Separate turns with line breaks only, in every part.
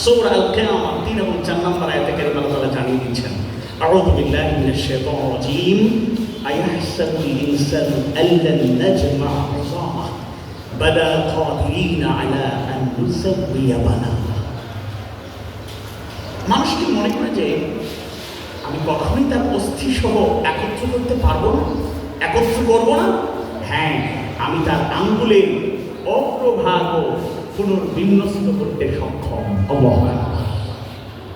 সূরা আল কিয়ামা 3 এবং 4 নম্বর আয়াতে কারিমা আল্লাহ জানিয়ে দিচ্ছেন আউযু বিল্লাহি মিনাশ শাইতানির রাজীম, আয়াহসাবু আল-ইনসানু আল্লান নাজমা 'ইযামাহ বালা কাদিরিনা আলা আন নুসাওয়িয়া বানানা মানুষ কি মনে করে যে আমি কখনোই তার অস্থি সহ একত্র করতে পারব না? একত্র করব না? হ্যাঁ আমি তার আঙ্গুলের অগ্রভাগও পুনর্বিন্যস্ত করতে সক্ষম।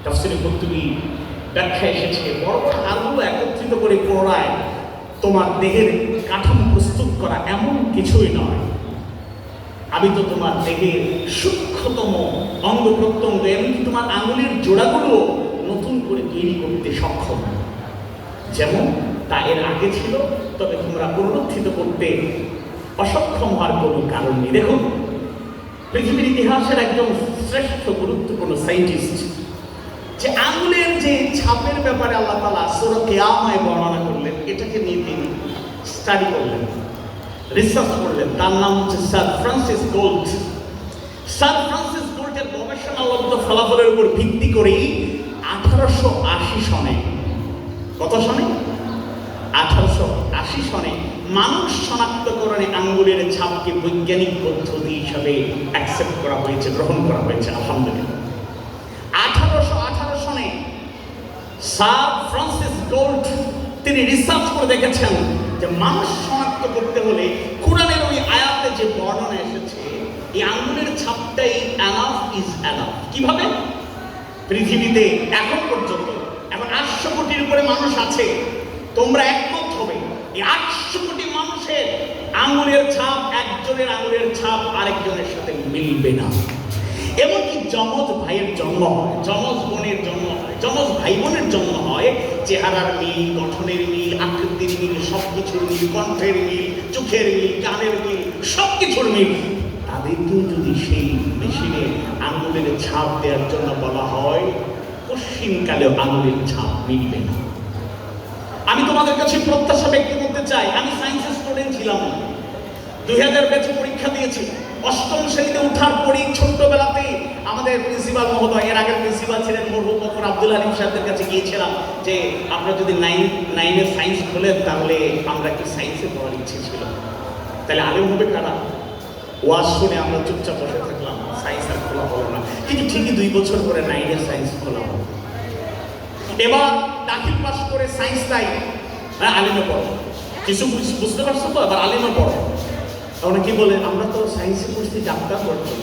তাফসিরে কর্তুবী ব্যাখ্যা এসেছে বড় হাড়গুলো একত্রিত করে পড়ায় তোমার দেহের কাঠামো প্রস্তুত করা এমন কিছুই নয়। আমি তো তোমার দেহের সূক্ষ্মতম অঙ্গ প্রত্যঙ্গ, এমনকি তোমার আঙুলের জোড়াগুলো নতুন করে তৈরি করতে সক্ষম। যেমন তা এর আগে ছিল, তবে তোমরা পুনরুত্থিত করতে অসক্ষম হওয়ার কোনো কারণ নেই। দেখুন পৃথিবীর ইতিহাসের একজন শ্রেষ্ঠ গুরুত্বপূর্ণ সাইন্টিস্ট, যে আঙুলের যে ছাপের ব্যাপারে আল্লাহ তালা সুরত কেয়ামায় বর্ণনা করলেন, এটাকে নিয়ে তিনি স্টাডি করলেন রিসার্চ করলেন। তার নাম হচ্ছে sir Francis Gold. Sir Francis গোল্ডের গবেষণালব্ধ ফলাফলের উপর ভিত্তি করেই আঠারোশো আশি সনে, কত সনে? আশি সনে মানুষ শনাক্তকরণে আঙ্গুলের ছাপকে বৈজ্ঞানিক পদ্ধতি হিসাবে অ্যাকসেপ্ট করা হয়েছে, গ্রহণ করা হয়েছে, আলহামদুলিল্লাহ। আঠারোশো আঠারো সনে ফ্রান্সিস গোল্ড তিনি রিসার্চ করে দেখেছেন যে মানুষ শনাক্ত করতে হলে কোরআনের ওই আয়াতে যে বর্ণনা এসেছে, এই আঙ্গুলের ছাপটাই অ্যানাফ ইজ অ্যানাফ কীভাবে? পৃথিবীতে এখন পর্যন্ত এখন আটশো কোটির উপরে মানুষ আছে, তোমরা এই আটশো কোটি মানুষের আঙুলের ছাপ, একজনের আঙুলের ছাপ আরেকজনের সাথে মিলবে না। এমনকি যমজ ভাইয়ের জন্ম হয়, যমজ বোনের জন্ম হয়, যমজ ভাই বোনের জন্ম হয়, চেহারার মিল, গঠনের মিল, আকৃতির মিল সব কিছুর মিল, কণ্ঠের মিল, চোখের মিল, কানের মিল সব কিছুর মিল। তাদেরকেও যদি সেই মেশিনে আঙুলের ছাপ দেওয়ার জন্য বলা হয় পশ্চিমকালেও আঙুলের ছাপ মিলবে না। আমি তোমাদের কাছে প্রত্যাশা ব্যক্ত করতে চাই। আমি সায়েন্সের স্টুডেন্ট ছিলাম। না দুই হাজার ব্যাচে পরীক্ষা দিয়েছি। অষ্টম শ্রেণীতে উঠার পরই ছোট্টবেলাতে আমাদের প্রিন্সিপাল মহোদয়, এর আগের প্রিন্সিপাল ছিলেন মরহুম বকর আব্দুল আলিম সাহেবদের কাছে গিয়েছিলাম যে, আপনারা যদি নাইন নাইনে সায়েন্স খোলেন, তাহলে আমরা একটু সায়েন্সে পড়ার ইচ্ছে ছিল? তাহলে আলিম হবে কারা? ওয়াজ শুনে আমরা চুপচাপ বসে থাকলাম। সায়েন্স আর খোলা হলো না। কিন্তু ঠিকই দুই বছর পরে নাইনের সায়েন্স খোলা হলো। এবার দাখিল পাস করে সায়েন্স তাই হ্যাঁ আলিমে পড়ো। কিছু বুঝতে পারছ তো? এবার আলিমে পড়ো। তখন কি বলে, আমরা তো সায়েন্সে পড়ছি, ডাক্তার পড়ছি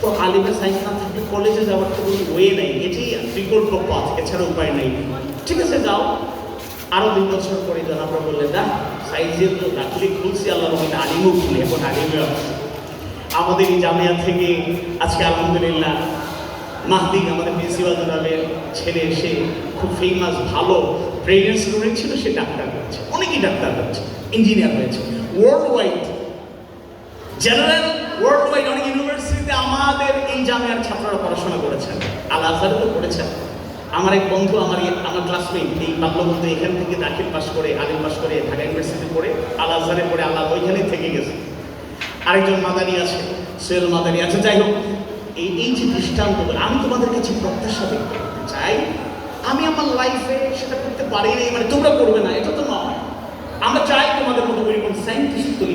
তো আলিমে সায়েন্স না থাকলে কলেজে যাওয়ার তো কোনো ওয়ে নেই। এটাই বিকল্প পথ, এছাড়া উপায় নেই। ঠিক আছে, যাও। আরও দুই বছর পরে আমরা বললেন না সায়েন্সের তো দাখিলে খুলছি, আল্লাহ রহমতে আলিমও খুলি, এখন আলিমে আমাদের এই জামিয়া থেকে আজকে আলহামদুলিল্লাহ মাহদি আমাদের প্রিন্সিপাল জনাবের ছেলে, সে খুব ফেমাস ভালো ব্রেনের স্টুডেন্ট ছিল, সে ডাক্তার হয়েছে। অনেকেই ডাক্তার হয়েছে ইঞ্জিনিয়ার হয়েছে। World wide general world wide অনেক ইউনিভার্সিটিতে আমাদের এই জামিয়ার ছাত্ররা পড়াশোনা করেছেন। আল আজহারে তো পড়েছেন। আমার এক বন্ধু, আমার এই- আমার ক্লাসমেট এই বাল্যবন্ধু এখান থেকে দাখিল পাস করে, আলিম পাস করে ঢাকা ইউনিভার্সিটি পড়ে, আল আজহারে পড়ে, আল্লাহ ওইখানেই থেকে গেছে। আরেকজন মাদানি আছে, সোহেল মাদানি আছে। যাই হোক এই এই যে দৃষ্টান্তগুলো আমি তোমাদের কাছে প্রত্যাশা ব্যক্ত করতে চাই, আমি আমার লাইফে সেটা করতে পারি নাই মানে তোমরা করবে না, এটা তো নয়। আমরা চাই তোমাদের মতো সাইন্টিস্ট তৈরি